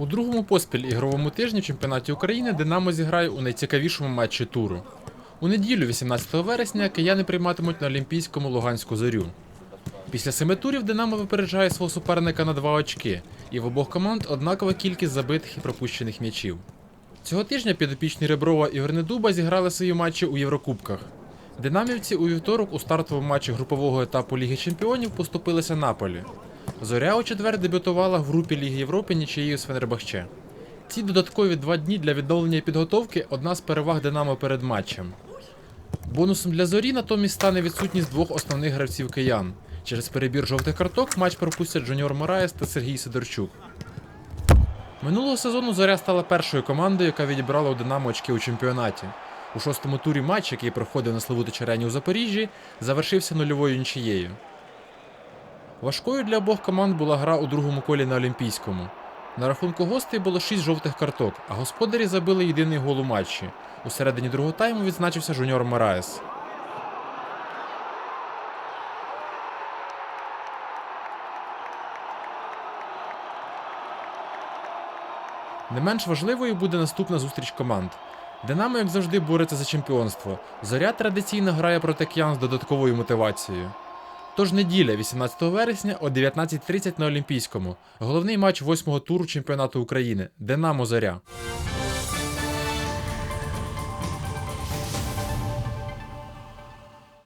У другому поспіль ігровому тижні в чемпіонаті України Динамо зіграє у найцікавішому матчі туру. У неділю, 18 вересня, кияни прийматимуть на Олімпійському Луганську зорю. Після семи турів Динамо випереджає свого суперника на два очки, і в обох команд однакова кількість забитих і пропущених м'ячів. Цього тижня підопічні Реброва і Вернедуба зіграли свої матчі у Єврокубках. Динамівці у вівторок у стартовому матчі групового етапу Ліги Чемпіонів поступилися Наполі. Зоря у четвер дебютувала в групі Ліги Європи нічиєю з Фенербахче. Ці додаткові два дні для відновлення підготовки одна з переваг Динамо перед матчем. Бонусом для зорі натомість стане відсутність двох основних гравців киян. Через перебір жовтих карток матч пропустять Джуніор Мораєс та Сергій Сидорчук. Минулого сезону Зоря стала першою командою, яка відібрала у Динамо очки у чемпіонаті. У шостому турі матч, який проходив на Славутичі арені у Запоріжжі, завершився нульовою нічиєю. Важкою для обох команд була гра у другому колі на Олімпійському. На рахунку гостей було 6 жовтих карток, а господарі забили єдиний гол у матчі. У середині другого тайму відзначився Жуніор Мораес. Не менш важливою буде наступна зустріч команд. Динамо, як завжди, бореться за чемпіонство. Зоря традиційно грає проти киян з додатковою мотивацією. Тож неділя, 18 вересня о 19.30 на Олімпійському. Головний матч восьмого туру чемпіонату України Динамо Зоря.